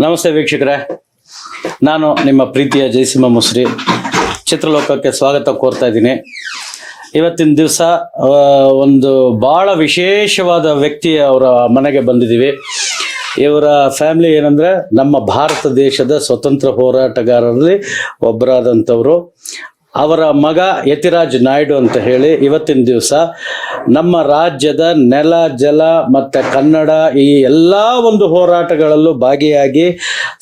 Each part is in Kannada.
ನಮಸ್ತೆ ವೀಕ್ಷಕರೇ. ನಾನು ನಿಮ್ಮ ಪ್ರೀತಿಯ ಜಯಸಿಂಹ ಮುಸ್ರಿ. ಚಿತ್ರಲೋಕಕ್ಕೆ ಸ್ವಾಗತ ಕೋರ್ತಾ ಇದ್ದೀನಿ. ಇವತ್ತಿನ ದಿವಸ ಒಂದು ಭಾಳ ವಿಶೇಷವಾದ ವ್ಯಕ್ತಿ ಅವರ ಮನೆಗೆ ಬಂದಿದ್ದೀವಿ. ಇವರ ಫ್ಯಾಮಿಲಿ ಏನಂದ್ರೆ ನಮ್ಮ ಭಾರತ ದೇಶದ ಸ್ವತಂತ್ರ ಹೋರಾಟಗಾರರಲ್ಲಿ ಒಬ್ಬರಾದಂಥವ್ರು. ಅವರ ಮಗ ಯತಿರಾಜ್ ನಾಯ್ಡು ಅಂತ ಹೇಳಿ ಇವತ್ತಿನ ದಿವಸ ನಮ್ಮ ರಾಜ್ಯದ ನೆಲ, ಜಲ ಮತ್ತು ಕನ್ನಡ ಈ ಎಲ್ಲ ಒಂದು ಹೋರಾಟಗಳಲ್ಲೂ ಭಾಗಿಯಾಗಿ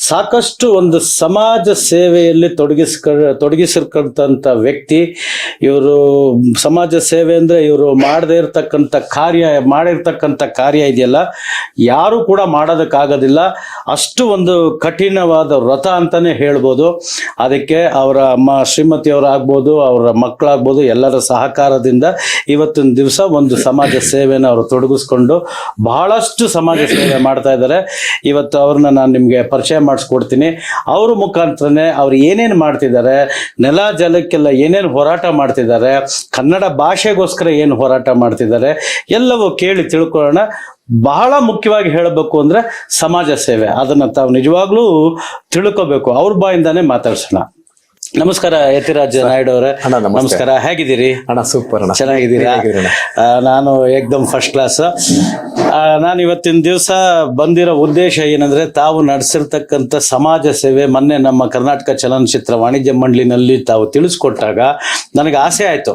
ಸಾಕಷ್ಟು ಒಂದು ಸಮಾಜ ಸೇವೆಯಲ್ಲಿ ತೊಡಗಿಸ್ಕ ತೊಡಗಿಸಿರ್ಕಂತ ವ್ಯಕ್ತಿ, ಇವರು ಸಮಾಜ ಸೇವೆ ಅಂದರೆ ಇವರು ಮಾಡದೇ ಇರತಕ್ಕಂಥ ಕಾರ್ಯ, ಮಾಡಿರ್ತಕ್ಕಂಥ ಕಾರ್ಯ ಇದೆಯಲ್ಲ, ಯಾರು ಕೂಡ ಮಾಡೋದಕ್ಕಾಗೋದಿಲ್ಲ. ಅಷ್ಟು ಒಂದು ಕಠಿಣವಾದ ವ್ರತ ಅಂತಾನೆ ಹೇಳ್ಬೋದು. ಅದಕ್ಕೆ ಅವರ ಅಮ್ಮ ಶ್ರೀಮತಿಯವರಾಗ್ಬೋದು ಅವರ ಮಕ್ಕಳಾಗ್ಬೋದು, ಎಲ್ಲರ ಸಹಕಾರದಿಂದ ಇವತ್ತಿನ ದಿವಸ ಒಂದು ಸಮಾಜ ಸೇವೆಯನ್ನು ಅವರು ತೊಡಗಿಸ್ಕೊಂಡು ಬಹಳಷ್ಟು ಸಮಾಜ ಸೇವೆ ಮಾಡ್ತಾ ಇದ್ದಾರೆ. ಇವತ್ತು ಅವ್ರನ್ನ ನಾನು ನಿಮಗೆ ಪರಿಚಯ ಮಾಡಿಸ್ಕೊಡ್ತೀನಿ. ಅವ್ರ ಮುಖಾಂತರನೇ ಅವ್ರು ಏನೇನು ಮಾಡ್ತಿದ್ದಾರೆ, ನೆಲ ಜಲಕ್ಕೆಲ್ಲ ಏನೇನು ಹೋರಾಟ ಮಾಡ್ತಿದ್ದಾರೆ, ಕನ್ನಡ ಭಾಷೆಗೋಸ್ಕರ ಏನು ಹೋರಾಟ ಮಾಡ್ತಿದ್ದಾರೆ, ಎಲ್ಲವೂ ಕೇಳಿ ತಿಳ್ಕೊಳ್ಳೋಣ. ಬಹಳ ಮುಖ್ಯವಾಗಿ ಹೇಳಬೇಕು ಅಂದ್ರೆ ಸಮಾಜ ಸೇವೆ. ಅದನ್ನು ತಾವು ನಿಜವಾಗ್ಲೂ ತಿಳ್ಕೋಬೇಕು. ಅವ್ರ ಬಾಯಿಂದಾನೇ ಮಾತಾಡ್ಸೋಣ. ನಮಸ್ಕಾರ ಯತಿರಾಜ್ ನಾಯ್ಡು ಅವರೇ. ನಮಸ್ಕಾರ ಹೇಗಿದ್ದೀರಿ? ಅಣ್ಣ ಸೂಪರ್ ಅಣ್ಣ. ಚೆನ್ನಾಗಿದ್ದೀರಾ? ನಾನು ಏಕ್ದಮ್ ಫಸ್ಟ್ ಕ್ಲಾಸ್ ನಾನು ಇವತ್ತಿನ ದಿವಸ ಬಂದಿರೋ ಉದ್ದೇಶ ಏನಂದ್ರೆ ತಾವು ನಡೆಸಿರ್ತಕ್ಕಂತ ಸಮಾಜ ಸೇವೆ ಮೊನ್ನೆ ನಮ್ಮ ಕರ್ನಾಟಕ ಚಲನಚಿತ್ರ ವಾಣಿಜ್ಯ ಮಂಡಳಿನಲ್ಲಿ ತಾವು ತಿಳಿಸ್ಕೊಟ್ಟಾಗ ನನಗೆ ಆಸೆ ಆಯ್ತು.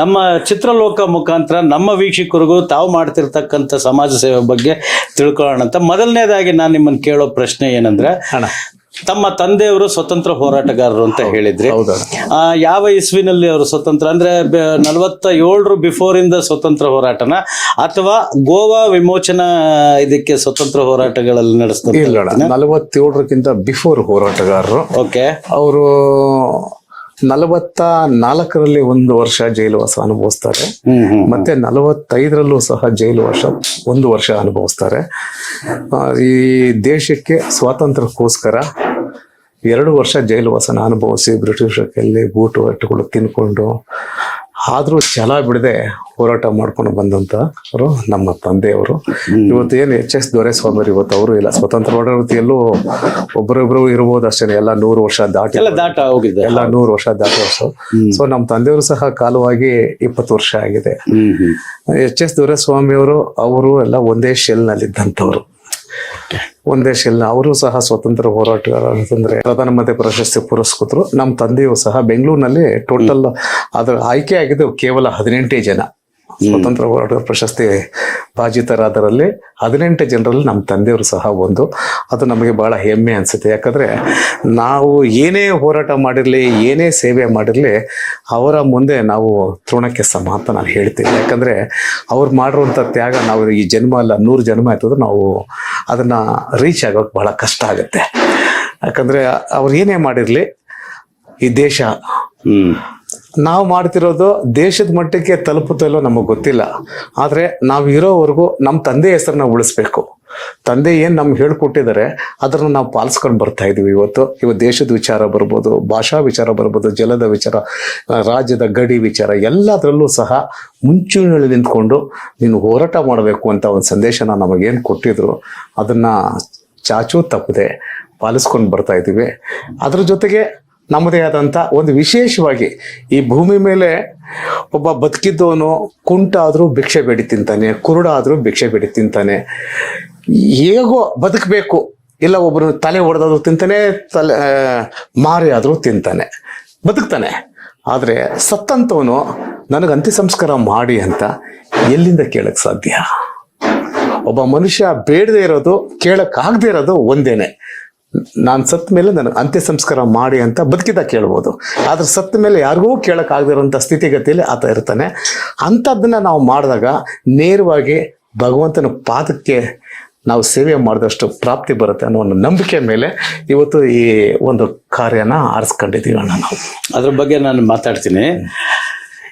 ನಮ್ಮ ಚಿತ್ರಲೋಕ ಮುಖಾಂತರ ನಮ್ಮ ವೀಕ್ಷಕರಿಗೂ ತಾವು ಮಾಡ್ತಿರ್ತಕ್ಕಂಥ ಸಮಾಜ ಸೇವೆ ಬಗ್ಗೆ ತಿಳ್ಕೊಳ್ಳೋಣ ಅಂತ. ಮೊದಲನೇದಾಗಿ ನಾನು ನಿಮ್ಮನ್ನು ಕೇಳೋ ಪ್ರಶ್ನೆ ಏನಂದ್ರೆ ತಮ್ಮ ತಂದೆಯವರು ಸ್ವತಂತ್ರ ಹೋರಾಟಗಾರರು ಅಂತ ಹೇಳಿದ್ರಿ. ಯಾವ ಇಸ್ವಿನಲ್ಲಿ ಅವರು ಸ್ವತಂತ್ರ ಅಂದ್ರೆ ನಲವತ್ತ ಏಳರು ಬಿಫೋರ್ ಇಂದ ಸ್ವತಂತ್ರ ಹೋರಾಟನ ಅಥವಾ ಗೋವಾ ವಿಮೋಚನಾ ಇದಕ್ಕೆ ಸ್ವತಂತ್ರ ಹೋರಾಟಗಳಲ್ಲಿ ನಡೆಸ್ತಾರೆ ನಲವತ್ತೇಳರಕ್ಕಿಂತ ಬಿಫೋರ್ ಹೋರಾಟಗಾರರು. ಓಕೆ. ಅವರು ನಲವತ್ತ ನಾಲ್ಕರಲ್ಲಿ ಒಂದು ವರ್ಷ ಜೈಲುವಾಸ ಅನುಭವಿಸ್ತಾರೆ. ಮತ್ತೆ ನಲವತ್ತೈದರಲ್ಲೂ ಸಹ ಜೈಲು ವರ್ಷ ಒಂದು ವರ್ಷ ಅನುಭವಿಸ್ತಾರೆ. ಈ ದೇಶಕ್ಕೆ ಸ್ವಾತಂತ್ರ್ಯಕ್ಕೋಸ್ಕರ ಎರಡು ವರ್ಷ ಜೈಲುವಾಸನ ಅನುಭವಿಸಿ ಬ್ರಿಟಿಷರ ಕೈಯಲ್ಲಿ ಬೂಟು ಅಟ್ಟುಗಳು ತಿನ್ಕೊಂಡು ಆದರೂ ಛಲ ಬಿಡದೆ ಹೋರಾಟ ಮಾಡ್ಕೊಂಡು ಬಂದಂತವರು ನಮ್ಮ ತಂದೆಯವರು. ಇವತ್ತು ಏನು ಎಚ್ ಎಸ್ ದೊರೆಸ್ವಾಮಿ ಇವತ್ತು ಅವರು ಇಲ್ಲ ಸ್ವತಂತ್ರ ಹೋರಾಟಿಯಲ್ಲೂ ಒಬ್ಬರೊಬ್ಬರು ಒಬ್ಬರೊಬ್ರು ಇರ್ಬೋದು ಅಷ್ಟೇ ಎಲ್ಲ ನೂರು ವರ್ಷ ದಾಟಿ ಎಲ್ಲ ದಾಟ ಹೋಗಿದೆ. ಎಲ್ಲ ನೂರು ವರ್ಷ ದಾಟಿ ವರ್ಷ. ಸೊ ನಮ್ಮ ತಂದೆಯವರು ಸಹ ಕಾಲವಾಗಿ ಇಪ್ಪತ್ತು ವರ್ಷ ಆಗಿದೆ. ಎಚ್ ಎಸ್ ದೊರೆಸ್ವಾಮಿ ಅವರು ಅವರು ಎಲ್ಲ ಒಂದೇ ಶೆಲ್ನಲ್ಲಿ ಇದ್ದಂಥವ್ರು ಒಂದೇ ಶೆಲ್ ಅವರು ಸಹ ಸ್ವತಂತ್ರ ಹೋರಾಟಗಾರ ಅಂತಂದ್ರೆ ಪ್ರಧಾನಮಂತ್ರಿ ಪ್ರಶಸ್ತಿ ಪುರಸ್ಕೃತರು ನಮ್ಮ ತಂದೆಯು ಸಹ ಬೆಂಗಳೂರಿನಲ್ಲಿ ಟೋಟಲ್ ಅದರ ಆಯ್ಕೆ ಆಗಿದ್ದು ಕೇವಲ ಹದಿನೆಂಟೇ ಜನ. ಸ್ವತಂತ್ರ ಹೋರಾಟ ಪ್ರಶಸ್ತಿ ಭಾಜಿತರಾದರಲ್ಲಿ ಹದಿನೆಂಟು ಜನರಲ್ಲಿ ನಮ್ಮ ತಂದೆಯವರು ಸಹ ಒಂದು. ಅದು ನಮಗೆ ಬಹಳ ಹೆಮ್ಮೆ ಅನಿಸುತ್ತೆ. ಯಾಕಂದ್ರೆ ನಾವು ಏನೇ ಹೋರಾಟ ಮಾಡಿರಲಿ ಏನೇ ಸೇವೆ ಮಾಡಿರಲಿ ಅವರ ಮುಂದೆ ನಾವು ತೃಣಕ್ಕೆ ಸಮ ಅಂತ ನಾನು ಹೇಳ್ತೀನಿ. ಯಾಕಂದ್ರೆ ಅವ್ರು ಮಾಡಿರುವಂಥ ತ್ಯಾಗ ನಾವು ಈ ಜನ್ಮ ಅಲ್ಲ ನೂರು ಜನ್ಮ ಆಯ್ತಂದ್ರೆ ನಾವು ಅದನ್ನ ರೀಚ್ ಆಗೋಕೆ ಬಹಳ ಕಷ್ಟ ಆಗುತ್ತೆ. ಯಾಕಂದ್ರೆ ಅವ್ರು ಏನೇ ಮಾಡಿರಲಿ ಈ ದೇಶ ನಾವು ಮಾಡ್ತಿರೋದು ದೇಶದ ಮಟ್ಟಕ್ಕೆ ತಲುಪುತ್ತಲ್ಲೋ ನಮಗೆ ಗೊತ್ತಿಲ್ಲ. ಆದರೆ ನಾವು ಇರೋವರೆಗೂ ನಮ್ಮ ತಂದೆ ಹೆಸರನ್ನ ಉಳಿಸ್ಬೇಕು. ತಂದೆ ಏನು ನಮ್ಗೆ ಹೇಳ್ಕೊಟ್ಟಿದ್ದಾರೆ ಅದನ್ನು ನಾವು ಪಾಲಿಸ್ಕೊಂಡು ಬರ್ತಾ ಇದೀವಿ ಇವತ್ತು. ಇವತ್ತು ದೇಶದ ವಿಚಾರ ಬರ್ಬೋದು, ಭಾಷಾ ವಿಚಾರ ಬರ್ಬೋದು, ಜಲದ ವಿಚಾರ ರಾಜ್ಯದ ಗಡಿ ವಿಚಾರ, ಎಲ್ಲದರಲ್ಲೂ ಸಹ ಮುಂಚೂಣಿಯಲ್ಲಿ ನಿಂತ್ಕೊಂಡು ನೀನು ಹೋರಾಟ ಮಾಡಬೇಕು ಅಂತ ಒಂದು ಸಂದೇಶನ ನಮಗೇನು ಕೊಟ್ಟಿದ್ರು, ಅದನ್ನ ಚಾಚೂ ತಪ್ಪದೆ ಪಾಲಿಸ್ಕೊಂಡು ಬರ್ತಾ ಇದ್ದೀವಿ ಅದ್ರ ಜೊತೆಗೆ ನಮ್ಮದೇ ಆದಂಥ ಒಂದು ವಿಶೇಷವಾಗಿ ಈ ಭೂಮಿ ಮೇಲೆ ಒಬ್ಬ ಬದುಕಿದ್ದವನು ಕುಂಟ ಆದರೂ ಭಿಕ್ಷೆ ಬೇಡಿ ತಿಂತಾನೆ, ಕುರುಡ ಆದರೂ ಭಿಕ್ಷೆ ಬೇಡಿ ತಿಂತಾನೆ. ಹೇಗೋ ಬದುಕಬೇಕು. ಇಲ್ಲ ಒಬ್ಬರು ತಲೆ ಹೊಡೆದಾದ್ರೂ ತಿಂತಾನೆ, ತಲೆ ಮಾರಿ ಆದರೂ ತಿಂತಾನೆ. ಬದುಕ್ತಾನೆ. ಆದರೆ ಸತ್ತಂತವನು ನನಗೆ ಅಂತ್ಯ ಸಂಸ್ಕಾರ ಮಾಡಿ ಅಂತ ಎಲ್ಲಿಂದ ಕೇಳಕ್ಕೆ ಸಾಧ್ಯ? ಒಬ್ಬ ಮನುಷ್ಯ ಬೇಡದೇ ಇರೋದು ಕೇಳಕ್ಕಾಗದೇ ಇರೋದು ಒಂದೇನೆ. ನಾನು ಸತ್ತ ಮೇಲೆ ನನಗೆ ಅಂತ್ಯ ಸಂಸ್ಕಾರ ಮಾಡಿ ಅಂತ ಬದುಕಿದ ಕೇಳ್ಬೋದು. ಆದ್ರೆ ಸತ್ತ ಮೇಲೆ ಯಾರಿಗೂ ಕೇಳೋಕ್ಕಾಗದಿರೋಂಥ ಸ್ಥಿತಿಗತಿಯಲ್ಲಿ ಆತ ಇರ್ತಾನೆ. ಅಂಥದ್ದನ್ನ ನಾವು ಮಾಡಿದಾಗ ನೇರವಾಗಿ ಭಗವಂತನ ಪಾದಕ್ಕೆ ನಾವು ಸೇವೆ ಮಾಡಿದಷ್ಟು ಪ್ರಾಪ್ತಿ ಬರುತ್ತೆ ಅನ್ನೋ ಒಂದು ನಂಬಿಕೆ ಮೇಲೆ ಇವತ್ತು ಈ ಒಂದು ಕಾರ್ಯನ ಆರಿಸ್ಕೊಂಡಿದ್ದೀವಿ ಅಣ್ಣ ನಾವು. ಅದ್ರ ಬಗ್ಗೆ ನಾನು ಮಾತಾಡ್ತೀನಿ.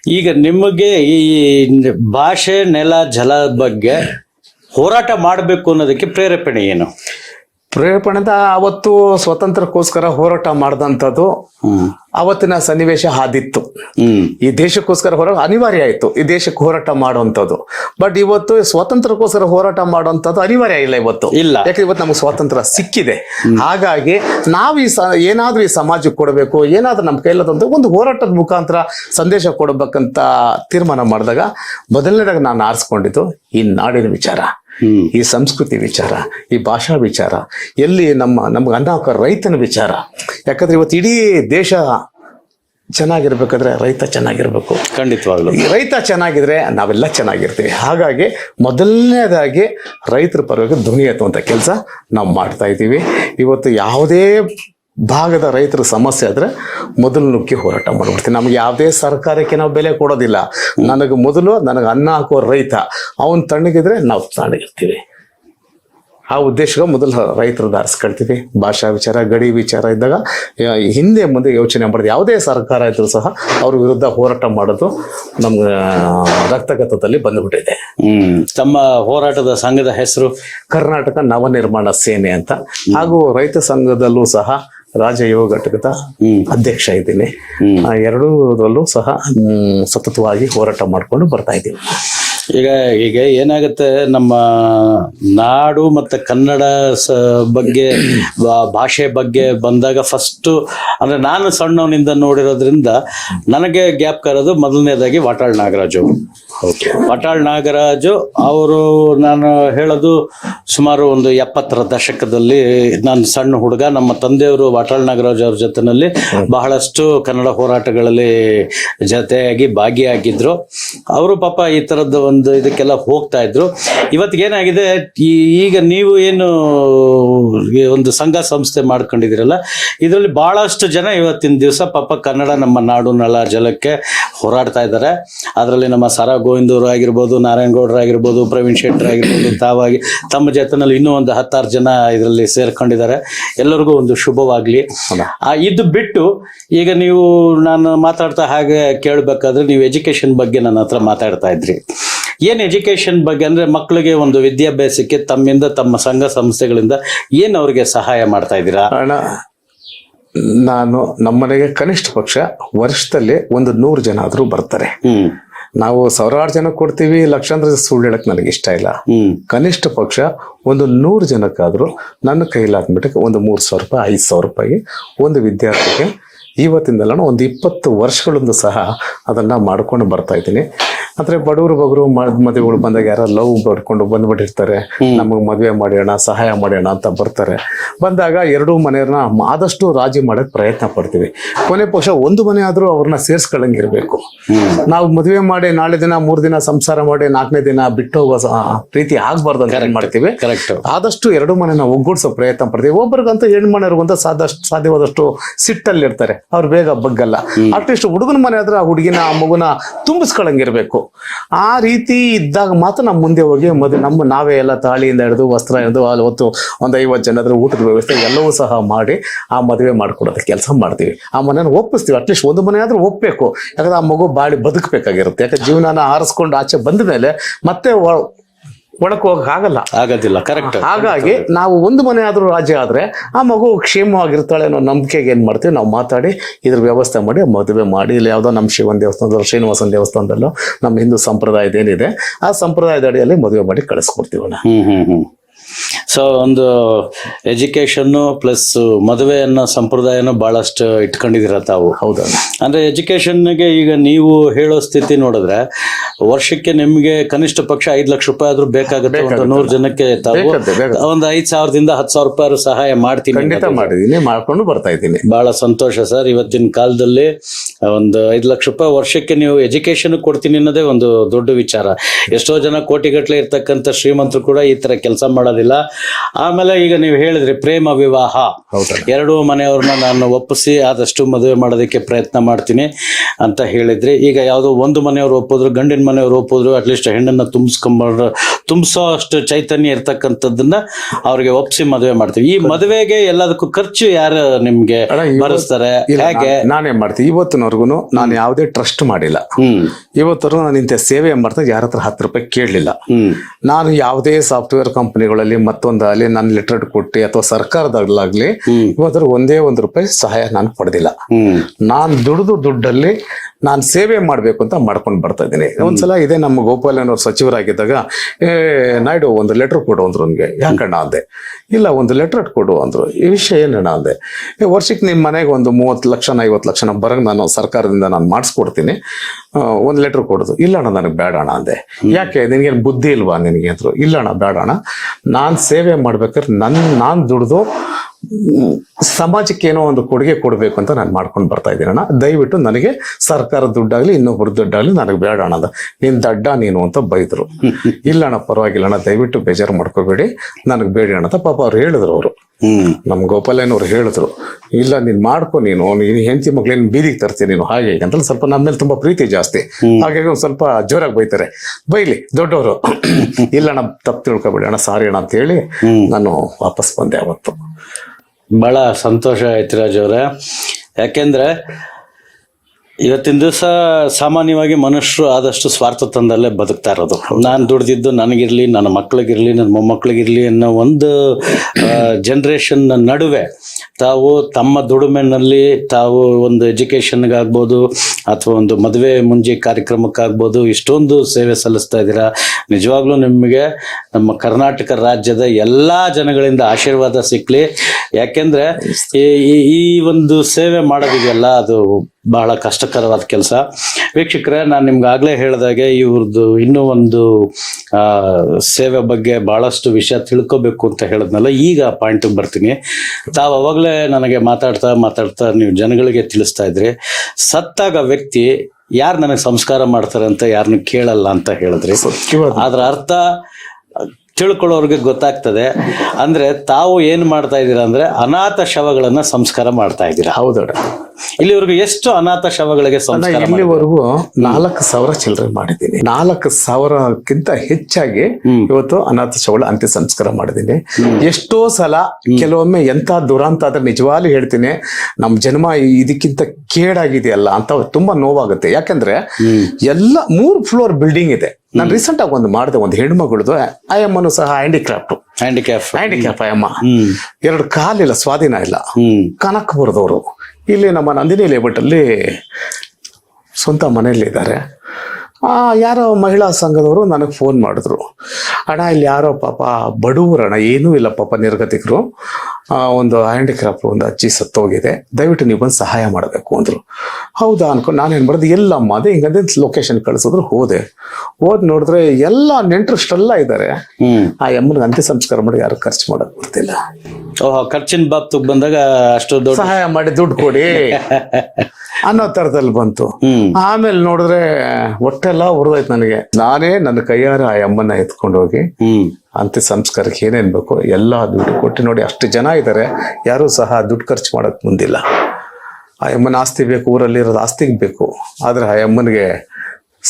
ಈಗ ನಿಮಗೆ ಈ ಭಾಷೆ, ನೆಲ, ಜಲ ಬಗ್ಗೆ ಹೋರಾಟ ಮಾಡಬೇಕು ಅನ್ನೋದಕ್ಕೆ ಪ್ರೇರೇಪಣೆ ಏನು? ಪ್ರೇರೇಪಣೆ ಅಂತ ಅವತ್ತು ಸ್ವತಂತ್ರಕ್ಕೋಸ್ಕರ ಹೋರಾಟ ಮಾಡಿದಂಥದ್ದು ಅವತ್ತಿನ ಸನ್ನಿವೇಶ ಆದಿತ್ತು ಈ ದೇಶಕ್ಕೋಸ್ಕರ ಹೋರಾಟ ಅನಿವಾರ್ಯ ಆಯಿತು. ಈ ದೇಶಕ್ಕೆ ಹೋರಾಟ ಮಾಡುವಂಥದ್ದು. ಬಟ್ ಇವತ್ತು ಸ್ವಾತಂತ್ರ್ಯಕ್ಕೋಸ್ಕರ ಹೋರಾಟ ಮಾಡುವಂಥದ್ದು ಅನಿವಾರ್ಯ ಇಲ್ಲ ಇವತ್ತು. ಇಲ್ಲ. ಯಾಕೆ ಇವತ್ತು ನಮ್ಗೆ ಸ್ವಾತಂತ್ರ್ಯ ಸಿಕ್ಕಿದೆ. ಹಾಗಾಗಿ ನಾವು ಈ ಸ ಏನಾದ್ರೂ ಈ ಸಮಾಜಕ್ಕೆ ಕೊಡಬೇಕು ಏನಾದ್ರೂ ನಮ್ಮ ಕೈಲದಂತ ಒಂದು ಹೋರಾಟದ ಮುಖಾಂತರ ಸಂದೇಶ ಕೊಡಬೇಕಂತ ತೀರ್ಮಾನ ಮಾಡಿದಾಗ ಮೊದಲನೇದಾಗ ನಾನು ಆರಿಸ್ಕೊಂಡಿದ್ದು ಈ ನಾಡಿನ ವಿಚಾರ. ಈ ಸಂಸ್ಕೃತಿ ವಿಚಾರ ಈ ಭಾಷಾ ವಿಚಾರ ಎಲ್ಲಿ ನಮ್ಮ ನಮ್ಗೆ ಅನ್ನ ಹಾಕೋ ರೈತನ ವಿಚಾರ. ಯಾಕಂದ್ರೆ ಇವತ್ತು ಇಡೀ ದೇಶ ಚೆನ್ನಾಗಿರ್ಬೇಕಾದ್ರೆ ರೈತ ಚೆನ್ನಾಗಿರ್ಬೇಕು. ಖಂಡಿತವಾಗ್ಲು. ಈ ರೈತ ಚೆನ್ನಾಗಿದ್ರೆ ನಾವೆಲ್ಲ ಚೆನ್ನಾಗಿರ್ತೀವಿ. ಹಾಗಾಗಿ ಮೊದಲನೇದಾಗಿ ರೈತರ ಪರವಾಗಿ ಧ್ವನಿ ಎತ್ತುವಂಥ ಕೆಲಸ ನಾವು ಮಾಡ್ತಾ ಇದ್ದೀವಿ. ಇವತ್ತು ಯಾವುದೇ ಭಾಗದ ರೈತರ ಸಮಸ್ಯೆ ಆದರೆ ಮೊದಲು ನುಗ್ಗಿ ಹೋರಾಟ ಮಾಡ್ಬಿಡ್ತೀವಿ. ನಮ್ಗೆ ಯಾವುದೇ ಸರ್ಕಾರಕ್ಕೆ ನಾವು ಬೆಲೆ ಕೊಡೋದಿಲ್ಲ. ನನಗೆ ಮೊದಲು ನನಗೆ ಅನ್ನ ಹಾಕೋ ರೈತ ಅವನು ತಣ್ಣಗಿದ್ರೆ ನಾವು ತಣ್ಣಗಿರ್ತೀವಿ. ಆ ಉದ್ದೇಶಕ್ಕೆ ಮೊದಲು ರೈತರು ಧಾರಿಸ್ಕೊಳ್ತೀವಿ ಭಾಷಾ ವಿಚಾರ ಗಡಿ ವಿಚಾರ ಇದ್ದಾಗ ಹಿಂದೆ ಮುಂದೆ ಯೋಚನೆ ಮಾಡೋದು ಯಾವುದೇ ಸರ್ಕಾರ ಇದ್ರೂ ಸಹ ಅವ್ರ ವಿರುದ್ಧ ಹೋರಾಟ ಮಾಡೋದು ನಮ್ಗೆ ರಕ್ತಗತದಲ್ಲಿ ಬಂದ್ಬಿಟ್ಟಿದೆ. ಹ್ಮ್. ತಮ್ಮ ಹೋರಾಟದ ಸಂಘದ ಹೆಸರು? ಕರ್ನಾಟಕ ನವನಿರ್ಮಾಣ ಸೇನೆ ಅಂತ. ಹಾಗೂ ರೈತ ಸಂಘದಲ್ಲೂ ಸಹ ರಾಜ್ಯ ಯುವ ಘಟಕದ ಅಧ್ಯಕ್ಷ ಇದ್ದೀನಿ. ಎರಡೂದರಲ್ಲೂ ಸಹ ಸತತವಾಗಿ ಹೋರಾಟ ಮಾಡ್ಕೊಂಡು ಬರ್ತಾ ಇದ್ದೀವಿ. ಈಗ ಈಗ ಏನಾಗುತ್ತೆ ನಮ್ಮ ನಾಡು ಮತ್ತೆ ಕನ್ನಡ ಸ ಬಗ್ಗೆ ಭಾಷೆ ಬಗ್ಗೆ ಬಂದಾಗ ಫಸ್ಟ್ ಅಂದ್ರೆ ನಾನು ಸಣ್ಣವನಿಂದ ನೋಡಿರೋದ್ರಿಂದ ನನಗೆ ಗ್ಯಾಪ್ ಕರೋದು ಮೊದಲನೇದಾಗಿ ವಾಟಾಳ್ ನಾಗರಾಜು. ವಾಟಾಳ್ ನಾಗರಾಜು ಅವರು ನಾನು ಹೇಳೋದು ಸುಮಾರು ಒಂದು ಎಪ್ಪತ್ತರ ದಶಕದಲ್ಲಿ ನಾನು ಸಣ್ಣ ಹುಡುಗ ನಮ್ಮ ತಂದೆಯವರು ವಾಟಾಳ್ ನಾಗರಾಜ್ ಅವ್ರ ಜೊತೆನಲ್ಲಿ ಬಹಳಷ್ಟು ಕನ್ನಡ ಹೋರಾಟಗಳಲ್ಲಿ ಜೊತೆಯಾಗಿ ಭಾಗಿಯಾಗಿದ್ದರು ಅವರು ಪಾಪ ಈ ತರದ ಒಂದು ಇದಕ್ಕೆಲ್ಲ ಹೋಗ್ತಾ ಇದ್ರು. ಇವತ್ತಿಗೇನಾಗಿದೆ ಈಗ ನೀವು ಏನು ಒಂದು ಸಂಘ ಸಂಸ್ಥೆ ಮಾಡ್ಕೊಂಡಿದ್ದೀರಲ್ಲ ಇದರಲ್ಲಿ ಬಹಳಷ್ಟು ಜನ ಇವತ್ತಿನ ದಿವಸ ಪಾಪ ಕನ್ನಡ ನಮ್ಮ ನಾಡು ನಳ ಜಲಕ್ಕೆ ಹೋರಾಡ್ತಾ ಇದ್ದಾರೆ. ಅದರಲ್ಲಿ ನಮ್ಮ ಸರ ಗೋವಿಂದವರು ಆಗಿರ್ಬೋದು ನಾರಾಯಣಗೌಡರು ಆಗಿರ್ಬೋದು ಪ್ರವೀಣ್ ಶೆಟ್ಟರ್ ಆಗಿರ್ಬೋದು ತಾವಾಗಿ ತಮ್ಮ ಜೊತೆನಲ್ಲಿ ಇನ್ನೂ ಒಂದು ಹತ್ತಾರು ಜನ ಇದರಲ್ಲಿ ಸೇರ್ಕೊಂಡಿದ್ದಾರೆ. ಎಲ್ಲರಿಗೂ ಒಂದು ಶುಭವಾಗಲಿ. ಆ, ಇದು ಬಿಟ್ಟು ಈಗ ನೀವು ನಾನು ಮಾತಾಡ್ತಾ ಹಾಗೆ ಕೇಳಬೇಕಾದ್ರೆ ನೀವು ಎಜುಕೇಶನ್ ಬಗ್ಗೆ ನನ್ನ ಹತ್ರ ಮಾತಾಡ್ತಾ ಇದ್ರಿ. ಏನ್ ಎಜುಕೇಷನ್ ಬಗ್ಗೆ ಅಂದರೆ ಮಕ್ಕಳಿಗೆ ಒಂದು ವಿದ್ಯಾಭ್ಯಾಸಕ್ಕೆ ತಮ್ಮಿಂದ ತಮ್ಮ ಸಂಘ ಸಂಸ್ಥೆಗಳಿಂದ ಏನು ಅವ್ರಿಗೆ ಸಹಾಯ ಮಾಡ್ತಾ ಇದ್ದೀರಾ? ಕಾರಣ ನಾನು ನಮ್ಮನೆಗೆ ಕನಿಷ್ಠ ಪಕ್ಷ ವರ್ಷದಲ್ಲಿ ಒಂದು ನೂರು ಜನ ಆದರೂ ಬರ್ತಾರೆ. ನಾವು ಸಾವಿರಾರು ಜನ ಕೊಡ್ತೀವಿ ಲಕ್ಷಾಂತರ ಸುಳ್ಳು ಹೇಳಕ್ ನನಗೆ ಇಷ್ಟ ಇಲ್ಲ. ಕನಿಷ್ಠ ಪಕ್ಷ ಒಂದು ನೂರು ಜನಕ್ಕಾದರೂ ನನ್ನ ಕೈಲಾದ್ಬಿಟ್ಟು ಒಂದು ಮೂರು ಸಾವಿರ ರೂಪಾಯಿ ಐದು ಸಾವಿರ ರೂಪಾಯಿ ಒಂದು ವಿದ್ಯಾರ್ಥಿಗೆ ಇವತ್ತಿಂದಲೂ ಒಂದು ಇಪ್ಪತ್ತು ವರ್ಷಗಳಿಂದ ಸಹ ಅದನ್ನು ಮಾಡ್ಕೊಂಡು ಬರ್ತಾ ಇದ್ದೀನಿ. ಅಂದ್ರೆ ಬಡವರು ಬಗರು ಮದುವೆಗಳು ಬಂದಾಗ ಯಾರ ಲವ್ ಬರ್ಕೊಂಡು ಬಂದ್ಬಿಟ್ಟಿರ್ತಾರೆ. ನಮಗ್ ಮದುವೆ ಮಾಡೋಣ ಸಹಾಯ ಮಾಡೋಣ ಅಂತ ಬರ್ತಾರೆ. ಬಂದಾಗ ಎರಡೂ ಮನೆಯವ್ರನ್ನ ಆದಷ್ಟು ರಾಜಿ ಮಾಡಕ್ ಪ್ರಯತ್ನ ಪಡ್ತೀವಿ. ಕೊನೆ ಪಕ್ಷ ಒಂದು ಮನೆ ಆದ್ರೂ ಅವ್ರನ್ನ ಸೇರ್ಸ್ಕೊಳ್ಳಂಗಿರ್ಬೇಕು ನಾವು ಮದುವೆ ಮಾಡಿ ನಾಳೆ ದಿನ ಮೂರ್ ದಿನ ಸಂಸಾರ ಮಾಡಿ ನಾಲ್ಕನೇ ದಿನ ಬಿಟ್ಟು ಹೋಗೋ ಪ್ರೀತಿ ಆಗ್ಬಾರ್ದು ಅಂತ ಏನ್ ಮಾಡ್ತೀವಿ? ಕರೆಕ್ಟ್ ಆದಷ್ಟು ಎರಡು ಮನೆನ ಒಗ್ಗೂಡಿಸೋ ಪ್ರಯತ್ನ ಪಡ್ತೀವಿ. ಒಬ್ಬರಿಗಂತ ಹೆಣ್ಣು ಮನೆಯವ್ರಿಗಂತ ಸಾದಷ್ಟು ಸಾಧ್ಯವಾದಷ್ಟು ಸಿಟ್ಟಲ್ಲಿ ಇರ್ತಾರೆ ಅವ್ರು ಬೇಗ ಬಗ್ಗಲ್ಲ. ಅಟ್ಲೀಸ್ಟ್ ಹುಡುಗನ ಮನೆ ಆದ್ರೆ ಆ ಹುಡುಗಿನ ಆ ಮಗುನ ತುಂಬಿಸ್ಕೊಳಂಗಿರ್ಬೇಕು. ಆ ರೀತಿ ಇದ್ದಾಗ ಮಾತ್ರ ನಮ್ಮ ಮುಂದೆ ಹೋಗಿ ಮದುವೆ ನಮ್ಮ ನಾವೇ ಎಲ್ಲ ತಾಳಿಯಿಂದ ಹಿಡಿದು, ವಸ್ತ್ರ ಹಿಡಿದು ಅಲ್ಲಿ ಹೊತ್ತು ಒಂದು ಐವತ್ತು ಜನ ಆದರೆ ಊಟದ ವ್ಯವಸ್ಥೆ ಎಲ್ಲವೂ ಸಹ ಮಾಡಿ ಆ ಮದುವೆ ಮಾಡ್ಕೊಡೋದಕ್ಕೆ ಕೆಲಸ ಮಾಡ್ತೀವಿ. ಆ ಮನೆಯನ್ನು ಒಪ್ಪಿಸ್ತೀವಿ. ಅಟ್ಲೀಸ್ಟ್ ಒಂದು ಮನೆ ಆದ್ರೂ ಒಪ್ಪಬೇಕು ಯಾಕಂದ್ರೆ ಆ ಮಗು ಬಾಳಿ ಬದುಕಬೇಕಾಗಿರುತ್ತೆ. ಯಾಕಂದ್ರೆ ಜೀವನನ ಆರಿಸ್ಕೊಂಡು ಆಚೆ ಬಂದ ಮೇಲೆ ಮತ್ತೆ ಒ- ಒಳಕ್ಕೆ ಹೋಗಕ್ ಆಗಲ್ಲ. ಆಗೋದಿಲ್ಲ ಕರೆಕ್ಟ್ ಹಾಗಾಗಿ ನಾವು ಒಂದು ಮನೆ ಆದರೂ ರಾಜ್ಯ ಆದ್ರೆ ಆ ಮಗು ಕ್ಷೇಮವಾಗಿರ್ತಾಳೆ ಅನ್ನೋ ನಂಬಿಕೆಗೆ ಏನ್ ಮಾಡ್ತೀವಿ? ನಾವು ಮಾತಾಡಿ ಇದ್ರ ವ್ಯವಸ್ಥೆ ಮಾಡಿ ಮದುವೆ ಮಾಡಿ. ಇಲ್ಲಿ ಯಾವುದೋ ನಮ್ಮ ಶಿವನ್ ದೇವಸ್ಥಾನದಲ್ಲೋ ಶ್ರೀನಿವಾಸನ ದೇವಸ್ಥಾನದಲ್ಲೋ ನಮ್ಮ ಹಿಂದೂ ಸಂಪ್ರದಾಯದ ಏನಿದೆ ಆ ಸಂಪ್ರದಾಯದ ಅಡಿಯಲ್ಲಿ ಮದುವೆ ಮಾಡಿ ಕಳಿಸ್ಕೊಡ್ತೀವಣ್ಣ ಹ್ಞೂ ಹ್ಮ್ ಹ್ಮ್ ಹ್ಮ್. ಸೊ ಒಂದು ಎಜುಕೇಶನ್ನು ಪ್ಲಸ್ ಮದುವೆ ಅನ್ನೋ ಸಂಪ್ರದಾಯನ ಭಾಳಷ್ಟು ಇಟ್ಕೊಂಡಿದ್ದೀರ ತಾವು? ಹೌದಾ ಅಂದರೆ ಎಜುಕೇಷನ್ಗೆ ಈಗ ನೀವು ಹೇಳೋ ಸ್ಥಿತಿ ನೋಡಿದ್ರೆ ವರ್ಷಕ್ಕೆ ನಿಮ್ಗೆ ಕನಿಷ್ಠ ಪಕ್ಷ ಐದು ಲಕ್ಷ ರೂಪಾಯಿ ಆದ್ರೂ ಬೇಕಾಗುತ್ತೆ ಒಂದು ನೂರು ಜನಕ್ಕೆ ತಾವು. ಒಂದು ಐದ್ ಸಾವಿರದಿಂದ ಹತ್ತು ಸಾವಿರ ರೂಪಾಯಿ ಸಹಾಯ ಮಾಡ್ತೀನಿ ಖಂಡಿತ ಮಾಡಿದೀನಿ ಮಾಡ್ಕೊಂಡು ಬರ್ತಾ ಇದ್ದೀನಿ. ಬಹಳ ಸಂತೋಷ ಸರ್. ಇವತ್ತಿನ ಕಾಲದಲ್ಲಿ ಒಂದು ಐದು ಲಕ್ಷ ರೂಪಾಯಿ ವರ್ಷಕ್ಕೆ ನೀವು ಎಜುಕೇಶನ್ ಕೊಡ್ತೀನಿ ಅನ್ನೋದೇ ಒಂದು ದೊಡ್ಡ ವಿಚಾರ. ಎಷ್ಟೋ ಜನ ಕೋಟಿಗಟ್ಟಲೆ ಇರ್ತಕ್ಕಂಥ ಶ್ರೀಮಂತರು ಕೂಡ ಈ ತರ ಕೆಲಸ ಮಾಡೋದಿಲ್ಲ. ಆಮೇಲೆ ಈಗ ನೀವು ಹೇಳಿದ್ರಿ ಪ್ರೇಮ ವಿವಾಹ. ಎರಡೂ ಮನೆಯವ್ರನ್ನ ನಾನು ಒಪ್ಪಿಸಿ ಆದಷ್ಟು ಮದುವೆ ಮಾಡೋದಕ್ಕೆ ಪ್ರಯತ್ನ ಮಾಡ್ತೀನಿ ಅಂತ ಹೇಳಿದ್ರಿ ಈಗ ಯಾವುದೋ ಒಂದು ಮನೆಯವ್ರು ಒಪ್ಪಿದ್ರು ಗಂಡಿನ ಮನೆಯವರು ಒಪ್ಪಿದ್ರು ಅಟ್ಲೀಸ್ಟ್ ಹೆಣ್ಣನ್ನ ತುಂಬಿಸ್ಕೊಂಬ ತುಂಬಿಸೋ ಅಷ್ಟು ಚೈತನ್ಯ ಇರ್ತಕ್ಕಂಥದ್ದನ್ನ ಅವ್ರಿಗೆ ಒಪ್ಸಿ ಮದುವೆ ಮಾಡ್ತೀವಿ. ಈ ಮದುವೆಗೆ ಎಲ್ಲದಕ್ಕೂ ಖರ್ಚು ಯಾರು ನಿಮ್ಗೆ ಬರೆಸ್ತಾರೆ ಭರಿಸ್ತಾರೆ? ಹೇಗೆ? ನಾನ್- ನಾನೇನ್ ಮಾಡ್ತೀನಿ. ಇವತ್ತಿನವರೆಗೂ ನಾನು ಯಾವುದೇ ಟ್ರಸ್ಟ್ ಮಾಡಿಲ್ಲ. ಇವತ್ತವರೆಗೂ ನಾನು ಇಂಥ ಸೇವೆ ಮಾಡ್ತಾ ಯಾರ ಹತ್ರ ಹತ್ತು ರೂಪಾಯಿ ಕೇಳಲಿಲ್ಲ. ನಾನು ಯಾವುದೇ ಸಾಫ್ಟ್ವೇರ್ ಕಂಪನಿಗಳಲ್ಲಿ ಮತ್ತೊಂದಾಗಲಿ ನಾನು ಲೆಟರ್ ಕೊಟ್ಟು ಅಥವಾ ಸರ್ಕಾರದಾಗ್ಲಾಗ್ಲಿ ಹ್ಮ್. ಇವತ್ತರ ಒಂದೇ ಒಂದು ರೂಪಾಯಿ ಸಹಾಯ ನಾನು ಪಡೆದಿಲ್ಲ. ನಾನು ದುಡಿದು ದುಡ್ಡಲ್ಲಿ ನಾನು ಸೇವೆ ಮಾಡಬೇಕು ಅಂತ ಮಾಡ್ಕೊಂಡು ಬರ್ತಾ ಇದ್ದೀನಿ. ಒಂದ್ಸಲ ಇದೇ ನಮ್ಮ ಗೋಪಾಲನವ್ರು ಸಚಿವರಾಗಿದ್ದಾಗ ಏ ನಾಯ್ಡು ಒಂದು ಲೆಟರ್ ಕೊಡು ಅಂದ್ರು ನನಗೆ. ಯಾಕಣ್ಣ ಅಂದೆ? ಇಲ್ಲ ಒಂದು ಲೆಟರ್ ಕೊಡು ಅಂದ್ರು. ಈ ವಿಷಯ ಏನಣ್ಣ ಅಂದೆ? ಏ ವರ್ಷಕ್ಕೆ ನಿಮ್ಮ ಮನೆಗೆ ಒಂದು ಮೂವತ್ತು ಲಕ್ಷನ ಐವತ್ತು ಲಕ್ಷನ ಬರಂಗ್ ನಾನು ಸರ್ಕಾರದಿಂದ ನಾನು ಮಾಡಿಸ್ಕೊಡ್ತೀನಿ. ಒಂದು ಲೆಟರ್ ಕೊಡೋದು. ಇಲ್ಲಣ್ಣ ನನಗೆ ಬೇಡ ಅಣ್ಣ ಅಂದೆ ಯಾಕೆ? ನಿನಗೇನು ಬುದ್ಧಿ ಇಲ್ವಾ ನಿನಗೆ ಅಂದ್ರು. ಇಲ್ಲಣ್ಣ ಅಣ್ಣ ಬೇಡ ಅಣ್ಣ ನಾನು ಸೇವೆ ಮಾಡ್ಬೇಕಾದ್ರೆ ನನ್ನ ನಾನು ದುಡ್ದು ಸಮಾಜಕ್ಕೆ ಏನೋ ಒಂದು ಕೊಡುಗೆ ಕೊಡಬೇಕು ಅಂತ ನಾನು ಮಾಡ್ಕೊಂಡು ಬರ್ತಾ ಇದ್ದೀನಿ ಅಣ್ಣ. ದಯವಿಟ್ಟು ನನಗೆ ಸರ್ಕಾರದ ದುಡ್ಡಾಗ್ಲಿ ಇನ್ನೊಬ್ಬರ ದುಡ್ಡಾಗ್ಲಿ ನನಗೆ ಬೇಡ ಅಣ್ಣದ ನಿನ್ ದಡ್ಡ ನೀನು ಅಂತ ಬೈದ್ರು. ಇಲ್ಲ ಅಣ್ಣ ಪರವಾಗಿಲ್ಲ ಅಣ್ಣ ದಯವಿಟ್ಟು ಬೇಜಾರು ಮಾಡ್ಕೋಬೇಡಿ. ನನಗೆ ಬೇಡಿ ಅಣ್ಣ ಪಾಪ ಅವ್ರು ಹೇಳಿದ್ರು ಅವರು. ನಮ್ ನಮ್ಮ ಗೋಪಾಲಯ್ಯನವ್ರು ಹೇಳಿದ್ರು ಇಲ್ಲ ನೀನ್ ಮಾಡ್ಕೊ ನೀನು ನೀನ್ ಹೆಂಡತಿ ಮಗಳೇನು ಬೀದಿಗೆ ತರ್ತೀನಿ ನೀನು ಹಾಗೆ ಹೀಗೆ ಅಂತ ಸ್ವಲ್ಪ ನಮ್ಮ ಮೇಲೆ ತುಂಬಾ ಪ್ರೀತಿ ಜಾಸ್ತಿ. ಹಾಗಾಗಿ ಒಂದ್ ಸ್ವಲ್ಪ ಜೋರಾಗಿ ಬೈತಾರೆ. ಬೈಲಿ ದೊಡ್ಡವರು. ಇಲ್ಲ ಅಣ್ಣ ತಪ್ಪು ತಿಳ್ಕೊಬೇಡಿ ಅಣ್ಣ ಸಾರಿ ಅಣ್ಣ ಅಂತ ಹೇಳಿ ನಾನು ವಾಪಸ್ ಬಂದೆ ಅವತ್ತು. ಬಹಳ ಸಂತೋಷ ಆಯ್ತು ರಾಜ್ ಅವ್ರೆ. ಯಾಕೆಂದ್ರೆ ಇವತ್ತಿನ ದಿವಸ ಸಾಮಾನ್ಯವಾಗಿ ಮನುಷ್ಯರು ಆದಷ್ಟು ಸ್ವಾರ್ಥ ತಂದಲ್ಲೇ ಬದುಕ್ತಾ ಇರೋದು. ನಾನು ದುಡ್ದಿದ್ದು ನನಗಿರಲಿ, ನನ್ನ ಮಕ್ಳಿಗಿರಲಿ, ನನ್ನ ಮೊಮ್ಮಕ್ಳಿಗಿರ್ಲಿ ಅನ್ನೋ ಒಂದು ಜನ್ರೇಷನ್ ನಡುವೆ ತಾವು ತಮ್ಮ ದುಡಿಮೆನಲ್ಲಿ ತಾವು ಒಂದು ಎಜುಕೇಷನ್ಗಾಗ್ಬೋದು ಅಥವಾ ಒಂದು ಮದುವೆ ಮುಂಜಿ ಕಾರ್ಯಕ್ರಮಕ್ಕಾಗ್ಬೋದು, ಇಷ್ಟೊಂದು ಸೇವೆ ಸಲ್ಲಿಸ್ತಾ ಇದ್ದೀರಾ. ನಿಜವಾಗ್ಲೂ ನಿಮಗೆ ನಮ್ಮ ಕರ್ನಾಟಕ ರಾಜ್ಯದ ಎಲ್ಲ ಜನಗಳಿಂದ ಆಶೀರ್ವಾದ ಸಿಕ್ಲಿ. ಯಾಕೆಂದ್ರೆ ಈ- ಒಂದು ಸೇವೆ ಮಾಡೋದಿದೆಯಲ್ಲ ಅದು ಬಹಳ ಕಷ್ಟಕರವಾದ ಕೆಲಸ. ವೀಕ್ಷಕರೇ ನಾನು ನಿಮ್ಗೆ ಆಗ್ಲೇ ಹೇಳಿದಾಗೆ ಇವ್ರದ್ದು ಇನ್ನೂ ಒಂದು ಆ, ಸೇವೆ ಬಗ್ಗೆ ಬಹಳಷ್ಟು ವಿಷಯ ತಿಳ್ಕೊಬೇಕು ಅಂತ ಹೇಳಿದ್ನಲ್ಲ ಈಗ ಪಾಯಿಂಟ್ ಬರ್ತೀನಿ. ತಾವು ಅವಾಗಲೇ ನನಗೆ ಮಾತಾಡ್ತಾ ಮಾತಾಡ್ತಾ ನೀವು ಜನಗಳಿಗೆ ತಿಳಿಸ್ತಾ ಇದ್ರಿ. ಸತ್ತಾಗ ವ್ಯಕ್ತಿ ಯಾರು ನನಗೆ ಸಂಸ್ಕಾರ ಮಾಡ್ತಾರೆ ಅಂತ ಯಾರನ್ನು ಕೇಳಲ್ಲ ಅಂತ ಹೇಳಿದ್ರಿ. ಅದ್ರ ಅರ್ಥ ತಿಳ್ಕೊಳ್ಳೋರ್ಗೆ ಗೊತ್ತಾಗ್ತದೆ. ಅಂದ್ರೆ ತಾವು ಏನ್ ಮಾಡ್ತಾ ಇದ್ದೀರಾ ಅಂದ್ರೆ ಅನಾಥ ಶವಗಳನ್ನ ಸಂಸ್ಕಾರ ಮಾಡ್ತಾ ಇದ್ದೀರಾ. ಹೌದು. ಇಲ್ಲಿವರೆಗೂ ಎಷ್ಟು ಅನಾಥ ಶವಗಳಿಗೆ ಸಂಸ್ಕಾರ ಇಲ್ಲಿವರೆಗೂ ನಾಲ್ಕು ಸಾವಿರ ಚಿಲ್ಲರೆ ಮಾಡಿದ್ದೀನಿ. ನಾಲ್ಕು ಸಾವಿರಕ್ಕಿಂತ ಹೆಚ್ಚಾಗಿ ಇವತ್ತು ಅನಾಥ ಶವಳ ಅಂತ್ಯ ಸಂಸ್ಕಾರ ಮಾಡಿದ್ದೀನಿ. ಎಷ್ಟೋ ಸಲ ಕೆಲವೊಮ್ಮೆ ಎಂತ ದುರಂತ ಆದ್ರೆ ನಿಜವಾಗ್ಲೂ ಹೇಳ್ತೀನಿ ನಮ್ ಜನ್ಮ ಇದಕ್ಕಿಂತ ಕೇಡಾಗಿದೆಯಲ್ಲ ಅಂತ ತುಂಬಾ ನೋವಾಗುತ್ತೆ. ಯಾಕಂದ್ರೆ ಎಲ್ಲ ಮೂರ್ ಫ್ಲೋರ್ ಬಿಲ್ಡಿಂಗ್ ಇದೆ. ನಾನು ರೀಸೆಂಟ್ ಆಗಿ ಒಂದು ಮಾಡಿದೆ ಒಂದು ಹೆಣ್ಮಗಳದು ಅಯ್ಯಮ್ಮನು ಸಹ ಹ್ಯಾಂಡಿಕ್ರಾಫ್ಟ್ ಹ್ಯಾಂಡಿಕ್ರಾಫ್ಟ್ ಹ್ಯಾಂಡಿಕ್ಯಾಪ್ ಅಯ್ಯಮ್ಮ ಹ್ಮ್. ಎರಡು ಕಾಲಿಲ್ಲ ಸ್ವಾಧೀನ ಇಲ್ಲ. ಕನಕ್ ಕನಕಪುರದವರು ಇಲ್ಲಿ ನಮ್ಮ ನಂದಿನಿ ಲೇಔಟಲ್ಲಿ ಸ್ವಂತ ಮನೆಯಲ್ಲಿದ್ದಾರೆ. ಆ, ಯಾರೋ ಮಹಿಳಾ ಸಂಘದವರು ನನಗೆ ಫೋನ್ ಮಾಡಿದ್ರು. ಅಣ್ಣ ಇಲ್ಲಿ ಯಾರೋ ಪಾಪ ಬಡವರು ಅಣ್ಣ ಏನೂ ಇಲ್ಲ ಪಾಪ ನಿರ್ಗತಿಕರು. ಆ, ಒಂದು ಹ್ಯಾಂಡಿಕ್ರಾಫ್ಟ್ ಒಂದು ಅಜ್ಜಿ ಸತ್ತೋಗಿದೆ. ದಯವಿಟ್ಟು ನೀವು ಬಂದು ಸಹಾಯ ಮಾಡಬೇಕು ಅಂದರು. ಹೌದಾ ಅನ್ಕೊಂಡು ಏನು ಮಾಡಿದೆ? ಎಲ್ಲಮ್ಮ ಅದೇ ಹಿಂಗಂದ್ರೆ ಲೊಕೇಶನ್ ಕಳಿಸಿದ್ರು ಹೋದೆ. ಹೋದ್ ನೋಡಿದ್ರೆ ಎಲ್ಲ ನೆಂಟರಷ್ಟೆಲ್ಲ ಇದ್ದಾರೆ ಆ ಅಮ್ಮನಿಗೆ ಅಂತ್ಯ ಸಂಸ್ಕಾರ ಮಾಡಿ ಯಾರು ಖರ್ಚು ಮಾಡಕ್ ಬರ್ತಿಲ್ಲ. ಓಹ್ ಖರ್ಚಿನ ಬಾಬ್ತಿಗೆ ಬಂದಾಗ ಅಷ್ಟು ದೊಡ್ಡ ಸಹಾಯ ಮಾಡಿ ದುಡ್ಡು ಕೊಡಿ. ಅನ್ನೋ ತರದಲ್ಲಿ ಬಂತು. ಆಮೇಲೆ ನೋಡಿದ್ರೆ ಹೊಟ್ಟೆಲ್ಲ ಉರಿದಾಯ್ತು ನನಗೆ. ನಾನೇ ನನ್ನ ಕೈಯಾರ ಆ ಅಮ್ಮನ್ನ ಎತ್ಕೊಂಡು ಹೋಗಿ ಅಂತ್ಯ ಸಂಸ್ಕಾರಕ್ಕೆ ಏನೇನ್ ಬೇಕು ಎಲ್ಲ ದುಡ್ಡು ಕೊಟ್ಟು ನೋಡಿ ಅಷ್ಟು ಜನ ಇದ್ದಾರೆ ಯಾರು ಸಹ ದುಡ್ಡು ಖರ್ಚು ಮಾಡಕ್ ಮುಂದಿಲ್ಲ. ಆ ಅಮ್ಮನ ಆಸ್ತಿ ಬೇಕು ಊರಲ್ಲಿ ಇರೋದು ಆಸ್ತಿಗೆ ಬೇಕು. ಆದ್ರೆ ಆ ಅಮ್ಮನಿಗೆ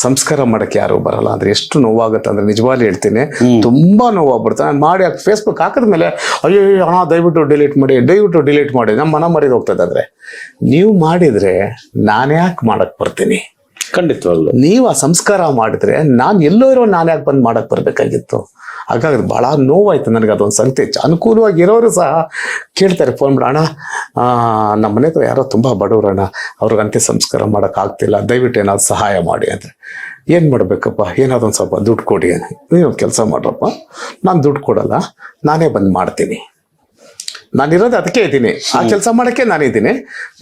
ಸಂಸ್ಕಾರ ಮಾಡಕ್ಕೆ ಯಾರು ಬರಲ್ಲ. ಅಂದ್ರೆ ಎಷ್ಟು ನೋವಾಗುತ್ತೆ ಅಂದ್ರೆ ನಿಜವಾಗ್ಲೂ ಹೇಳ್ತೀನಿ ತುಂಬಾ ನೋವಾಗ್ಬಿಡುತ್ತೆ. ನಾನು ಮಾಡಿ ಫೇಸ್ಬುಕ್ ಹಾಕಿದ್ಮೇಲೆ ಅಯ್ಯೋ ಹಣ ದಯವಿಟ್ಟು ಡಿಲೀಟ್ ಮಾಡಿ ದಯವಿಟ್ಟು ಡಿಲೀಟ್ ಮಾಡಿ. ನಮ್ಮ ಮನ ಮರಿದು ಹೋಗ್ತದೆ ಅಂದ್ರೆ ನೀವು ಮಾಡಿದ್ರೆ ನಾನು ಯಾಕೆ ಮಾಡಕ್ ಬರ್ತೀನಿ? ಖಂಡಿತವಾಗ್ಲು. ನೀವು ಆ ಸಂಸ್ಕಾರ ಮಾಡಿದ್ರೆ ನಾನು ಎಲ್ಲೋ ಇರೋ ನಾನು ಯಾಕೆ ಬಂದು ಮಾಡಕ್ ಬರ್ಬೇಕಾಗಿತ್ತು. ಹಾಗಾಗಿ ಬಹಳ ನೋವಾಯ್ತು ನನಗೆ ಅದೊಂದು ಸಂಗತಿ. ಅನುಕೂಲವಾಗಿ ಇರೋರು ಸಹ ಕೇಳ್ತಾರೆ, ಫೋನ್ ಮಾಡಿ, ಅಣ್ಣ. ನಮ್ಮ ಮನೆ ಹತ್ರ ಯಾರೋ ತುಂಬಾ ಬಡವ್ರು ಅವ್ರಿಗೆ ಅಂತ್ಯ ಸಂಸ್ಕಾರ ಮಾಡಕ್ ಆಗ್ತಿಲ್ಲ. ದಯವಿಟ್ಟು ಏನಾದ್ರು ಸಹಾಯ ಮಾಡಿ ಅಂದ್ರೆ. ಏನ್ ಮಾಡ್ಬೇಕಪ್ಪ? ಏನಾದ್ರು ಒಂದು ಸ್ವಲ್ಪ ದುಡ್ಡು ಕೊಡಿ. ನೀವು ಕೆಲಸ ಮಾಡ್ರಪ್ಪ. ನಾನು ದುಡ್ಡು ಕೊಡಲ್ಲ. ನಾನೇ ಬಂದು ಮಾಡ್ತೀನಿ. ನಾನಿರೋದು ಅದಕ್ಕೆ ಇದ್ದೀನಿ. ಆ ಕೆಲಸ ಮಾಡಕ್ಕೆ ನಾನಿದ್ದೀನಿ.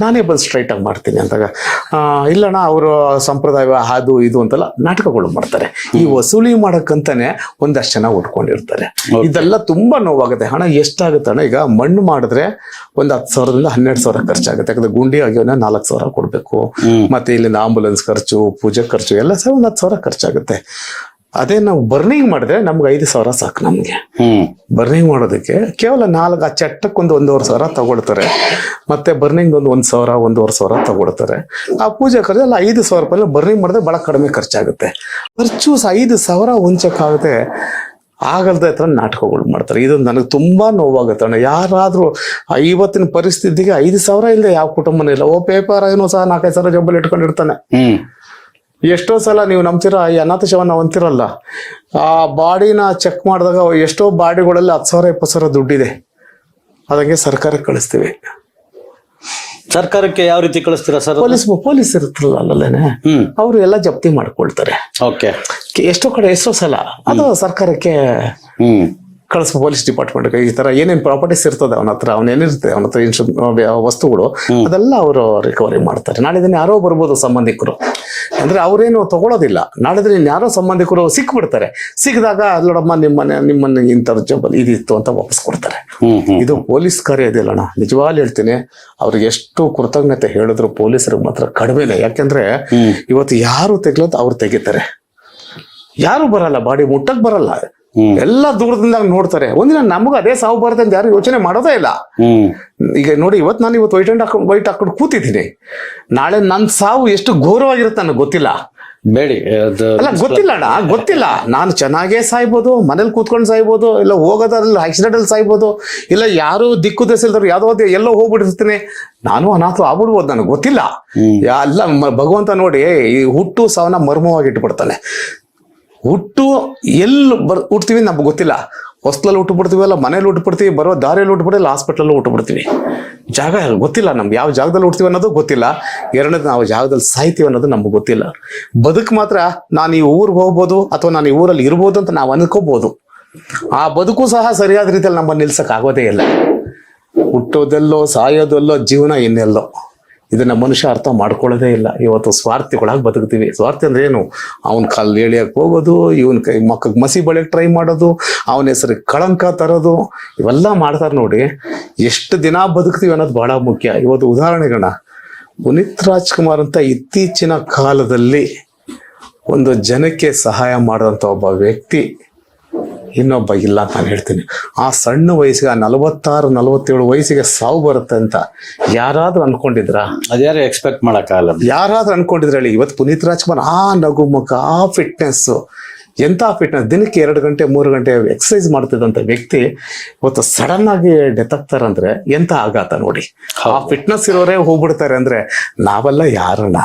ನಾನೇ ಬಂದು ಸ್ಟ್ರೈಟ್ ಆಗಿ ಮಾಡ್ತೀನಿ ಅಂದಾಗ ಆ, ಇಲ್ಲಣ್ಣ ಅವರು ಸಂಪ್ರದಾಯ ಅದು ಇದು ಅಂತೆಲ್ಲ ನಾಟಕಗಳು ಮಾಡ್ತಾರೆ. ಈ ವಸೂಲಿ ಮಾಡಕ್ಕಂತಾನೆ ಒಂದಷ್ಟು ಜನ ಉಟ್ಕೊಂಡಿರ್ತಾರೆ ಇದೆಲ್ಲ ತುಂಬಾ ನೋವಾಗುತ್ತೆ. ಹಣ ಎಷ್ಟಾಗುತ್ತೆ ಅಣ್ಣ? ಈಗ ಮಣ್ಣು ಮಾಡಿದ್ರೆ ಒಂದು ಹತ್ತು ಸಾವಿರದಿಂದ ಹನ್ನೆರಡು ಸಾವಿರ ಖರ್ಚಾಗುತ್ತೆ. ಯಾಕಂದ್ರೆ ಗುಂಡಿ ಆಗಿವನ್ನ ನಾಲ್ಕು ಸಾವಿರ ಕೊಡಬೇಕು. ಮತ್ತೆ ಇಲ್ಲಿಂದ ಆಂಬುಲೆನ್ಸ್ ಖರ್ಚು ಪೂಜೆ ಖರ್ಚು ಎಲ್ಲ ಸಹ ಒಂದು ಹತ್ತು ಸಾವಿರ ಖರ್ಚಾಗುತ್ತೆ. ಅದೇ ನಾವು ಬರ್ನಿಂಗ್ ಮಾಡಿದ್ರೆ ನಮ್ಗೆ ಐದು ಸಾವಿರ ಸಾಕು ನಮಗೆ. ಬರ್ನಿಂಗ್ ಮಾಡೋದಕ್ಕೆ ಕೇವಲ ನಾಲ್ಕು ಆ ಚಟ್ಟಕ್ಕೊಂದು ಒಂದೂವರೆ ಸಾವಿರ ತಗೊಳ್ತಾರೆ. ಮತ್ತೆ ಬರ್ನಿಂಗ್ ಒಂದು ಒಂದು ಸಾವಿರ ಒಂದೂವರೆ ಸಾವಿರ ತಗೊಳ್ತಾರೆ. ಆ ಪೂಜೆ ಕರೆದ್ರೆ ಅಲ್ಲ ಐದು ಸಾವಿರ ರೂಪಾಯಿ ಬರ್ನಿಂಗ್ ಮಾಡಿದ್ರೆ ಬಹಳ ಕಡಿಮೆ ಖರ್ಚಾಗುತ್ತೆ. ಖರ್ಚು ಐದು ಸಾವಿರ ಉಂಚಕ್ಕಾಗುತ್ತೆ ಆಗಲ್ದ ಹತ್ರ ನಾಟಕಗಳು ಮಾಡ್ತಾರೆ. ಇದು ನನಗೆ ತುಂಬಾ ನೋವಾಗುತ್ತೆ ಅಣ್ಣ. ಯಾರಾದ್ರೂ ಐವತ್ತಿನ ಪರಿಸ್ಥಿತಿಗೆ ಐದು ಸಾವಿರ ಇಲ್ಲದೆ ಯಾವ ಕುಟುಂಬನೂ ಇಲ್ಲ. ಓ ಪೇಪರ್ ಏನೋ ಸಹ ನಾಲ್ಕೈದು ಸಾವಿರ ಜಬ್ಬಲ್ಲಿ ಇಟ್ಕೊಂಡಿರ್ತಾನೆ. ಎಷ್ಟೋ ಸಲ ನೀವು ನಂಬ್ತೀರಾ ಈ ಅನಾಥ ಶವನ ಅಂತಿರಲ್ಲ. ಆ ಬಾಡಿನ ಚೆಕ್ ಮಾಡಿದಾಗ ಎಷ್ಟೋ ಬಾಡಿಗಳಲ್ಲಿ ಹತ್ತು ಸಾವಿರ ಇಪ್ಪತ್ತು ಸಾವಿರ ದುಡ್ಡಿದೆ. ಅದಂಗೆ ಸರ್ಕಾರಕ್ಕೆ ಕಳಿಸ್ತೀವಿ. ಸರ್ಕಾರಕ್ಕೆ ಯಾವ ರೀತಿ ಕಳಿಸ್ತೀರಾ ಸರ್ ಪೊಲೀಸ್ ಪೊಲೀಸ್ ಇರುತ್ತಲ್ಲ ಅಲ್ಲೇನೆ ಅವರು ಎಲ್ಲ ಜಪ್ತಿ ಮಾಡ್ಕೊಳ್ತಾರೆ. ಓಕೆ. ಎಷ್ಟೋ ಕಡೆ ಎಷ್ಟೋ ಸಲ ಅದು ಸರ್ಕಾರಕ್ಕೆ ಕಳಿಸ್ ಪೊಲೀಸ್ ಡಿಪಾರ್ಟ್ಮೆಂಟ್ ಈ ತರ ಏನೇನು ಪ್ರಾಪರ್ಟೀಸ್ ಇರ್ತದೆ ಅವನ ಹತ್ರ ಅವನ ಏನಿರುತ್ತೆ ಅವನ ಹತ್ರ ವಸ್ತುಗಳು ಅದೆಲ್ಲ ಅವರು ರಿಕವರಿ ಮಾಡ್ತಾರೆ. ನಾಳೆ ದಿನ ಯಾರೋ ಬರ್ಬೋದು ಸಂಬಂಧಿಕರು. ಅಂದ್ರೆ ಅವ್ರೇನು ತಗೊಳ್ಳೋದಿಲ್ಲ ನಾಳೆ ದಿನ ಯಾರೋ ಸಂಬಂಧಿಕರು ಸಿಕ್ಬಿಡ್ತಾರೆ. ಸಿಕ್ಕಿದಾಗ ಅಲ್ಲೋಡಮ್ಮ ನಿಮ್ಮನೆ ನಿಮ್ಮನ್ನ ಇಂಥ ಜಬ್ಬಲ್ ಇದಿತ್ತು ಅಂತ ವಾಪಸ್ ಕೊಡ್ತಾರೆ. ಇದು ಪೊಲೀಸ್ ಕಾರ್ಯ ಇದೆಯಲ್ಲಣ್ಣ ನಿಜವಾಗ್ಲೂ ಹೇಳ್ತೀನಿ ಅವ್ರಿಗೆ ಎಷ್ಟು ಕೃತಜ್ಞತೆ ಹೇಳಿದ್ರು ಪೊಲೀಸರಿಗೆ ಮಾತ್ರ ಕಡಿಮೆನೆ ಯಾಕೆಂದ್ರೆ ಇವತ್ತು ಯಾರು ತೆಗ್ಲೋದು ಅವ್ರು ತೆಗಿತಾರೆ. ಯಾರು ಬರಲ್ಲ ಬಾಡಿ ಮುಟ್ಟಕ್ ಬರಲ್ಲ. ಎಲ್ಲ ದೂರದಿಂದ ನೋಡ್ತಾರೆ. ಒಂದಿನ ನಮಗ ಅದೇ ಸಾವು ಬರುತ್ತೆ ಅಂತ ಯಾರು ಯೋಚನೆ ಮಾಡೋದೇ ಇಲ್ಲ. ಈಗ ನೋಡಿ ಇವತ್ತು ನಾನು ಇವತ್ತು ವೈಟ್ ಅಂಡ್ ಹಾಕೊಂಡು ವೈಟ್ ಹಾಕೊಂಡು ಕೂತಿದ್ದೀನಿ. ನಾಳೆ ನನ್ನ ಸಾವು ಎಷ್ಟು ಘೋರವಾಗಿರುತ್ತೆ ನನಗೆ ಗೊತ್ತಿಲ್ಲ. ಬೇಡಿ ಅಲ್ಲ ಗೊತ್ತಿಲ್ಲ ಅಣ್ಣ ಗೊತ್ತಿಲ್ಲ. ನಾನು ಚೆನ್ನಾಗೇ ಸಾಯ್ಬೋದು ಮನೇಲಿ ಕೂತ್ಕೊಂಡು ಸಾಯ್ಬೋದು ಇಲ್ಲ ಹೋಗೋದ್ರಲ್ಲಿ ಆಕ್ಸಿಡೆಂಟ್ ಅಲ್ಲಿ ಸಾಯ್ಬೋದು ಇಲ್ಲ ಯಾರು ದಿಕ್ಕು ದೆಸಿಲ್ದವ್ರು ಯಾವ್ದೋ ಎಲ್ಲೋ ಹೋಗ್ಬಿಟ್ಟಿರ್ತೀನಿ. ನಾನು ಅನಾಥ ಆಗ್ಬಿಡ್ಬೋದು ನನಗೆ ಗೊತ್ತಿಲ್ಲ. ಎಲ್ಲ ಭಗವಂತ ನೋಡಿ ಈ ಹುಟ್ಟು ಸಾವನ್ನ ಮರ್ಮವಾಗಿ ಇಟ್ಬಿಡ್ತಾನೆ ಹುಟ್ಟು ಎಲ್ಲಿ ಬರ್, ಹುಟ್ತೀವಿ ನಮ್ಗೆ ಗೊತ್ತಿಲ್ಲ. ಹೊಸ್ಲಲ್ಲಿ ಹುಟ್ಟು ಬಿಡ್ತೀವಲ್ಲ, ಮನೇಲಿ ಹುಟ್ಟು ಬಿಡ್ತೀವಿ, ಬರೋ ದಾರಿಯಲ್ಲಿ ಹುಟ್ಟು ಬಿಡಲ್ಲ ಹಾಸ್ಪಿಟ್ಲಲ್ಲಿ ಹುಟ್ಟು ಬಿಡ್ತೀವಿ. ಜಾಗ ಗೊತ್ತಿಲ್ಲ ನಮ್ಗೆ ಯಾವ ಜಾಗದಲ್ಲಿ ಹುಡ್ತೀವಿ ಅನ್ನೋದು ಗೊತ್ತಿಲ್ಲ. ಎರಡನೇದು ನಾವು ಜಾಗದಲ್ಲಿ ಸಾಯ್ತೀವಿ ಅನ್ನೋದು ನಮ್ಗೆ ಗೊತ್ತಿಲ್ಲ. ಬದುಕು ಮಾತ್ರ ನಾನು ಈ ಊರಿಗೆ ಹೋಗ್ಬೋದು ಅಥವಾ ನಾನು ಈ ಊರಲ್ಲಿ ಇರ್ಬೋದು ಅಂತ ನಾವು ಅನ್ಕೋಬಹುದು ಆ ಬದುಕು ಸಹ ಸರಿಯಾದ ರೀತಿಯಲ್ಲಿ ನಮ್ಮನ್ನು ನಿಲ್ಸಕ್ ಆಗೋದೇ ಇಲ್ಲ. ಹುಟ್ಟೋದೆಲ್ಲೋ, ಸಾಯೋದೆಲ್ಲೋ, ಜೀವನ ಇನ್ನೆಲ್ಲೋ. ಇದನ್ನ ಮನುಷ್ಯ ಅರ್ಥ ಮಾಡ್ಕೊಳ್ಳೋದೇ ಇಲ್ಲ. ಇವತ್ತು ಸ್ವಾರ್ಥಿಗಳಾಗಿ ಬದುಕ್ತೀವಿ. ಸ್ವಾರ್ಥಿ ಅಂದ್ರೆ ಏನು? ಅವನ ಕಾಲ್ ಎಳಿಯಕ್ ಹೋಗೋದು, ಇವನ್ ಕೈ ಮಕ್ಕಳಿಗೆ ಮಸಿ ಬಳಿಯಕ್ಕೆ ಟ್ರೈ ಮಾಡೋದು, ಅವನ ಹೆಸರಿಗೆ ಕಳಂಕ ತರೋದು, ಇವೆಲ್ಲ ಮಾಡ್ತಾರೆ ನೋಡಿ, ಎಷ್ಟು ದಿನ ಬದುಕ್ತೀವಿ ಅನ್ನೋದು ಬಹಳ ಮುಖ್ಯ. ಇವತ್ತು ಉದಾಹರಣೆಗಣ ಪುನೀತ್ ರಾಜ್ಕುಮಾರ್ ಅಂತ ಇತ್ತೀಚಿನ ಕಾಲದಲ್ಲಿ ಒಂದು ಜನಕ್ಕೆ ಸಹಾಯ ಮಾಡುವಂತ ಒಬ್ಬ ವ್ಯಕ್ತಿ ಇನ್ನೊಬ್ಬ ಇಲ್ಲ ಅಂತ ನಾನು ಹೇಳ್ತೀನಿ. ಆ ಸಣ್ಣ ವಯಸ್ಸಿಗೆ ಆ ನಲವತ್ತಾರು ನಲವತ್ತೇಳು ವಯಸ್ಸಿಗೆ ಸಾವು ಬರುತ್ತೆ ಅಂತ ಯಾರಾದ್ರೂ ಅನ್ಕೊಂಡಿದ್ರಾ? ಅದ್ಯಾರು ಎಕ್ಸ್ಪೆಕ್ಟ್ ಮಾಡೋಕ್ಕಾಗಲ್ಲ. ಯಾರಾದ್ರೂ ಅನ್ಕೊಂಡಿದ್ರೆ ಹೇಳಿ ಇವತ್ತು ಪುನೀತ್ ರಾಜ್ಕುಮಾರ್ ಆ ನಗುಮುಖ ಆ ಫಿಟ್ನೆಸ್ ಎಂತ ಫಿಟ್ನೆಸ್ ದಿನಕ್ಕೆ ಎರಡು ಗಂಟೆ ಮೂರು ಗಂಟೆ ಎಕ್ಸಸೈಸ್ ಮಾಡ್ತಿದ್ದಂಥ ವ್ಯಕ್ತಿ ಇವತ್ತು ಸಡನ್ ಆಗಿ ಡೆತ್ ಆಗ್ತಾರಂದ್ರೆ ಎಂತ ಆಘಾತ ನೋಡಿ. ಆ ಫಿಟ್ನೆಸ್ ಇರೋರೇ ಹೋಗ್ಬಿಡ್ತಾರೆ ಅಂದ್ರೆ ನಾವೆಲ್ಲ ಯಾರಣ್ಣ?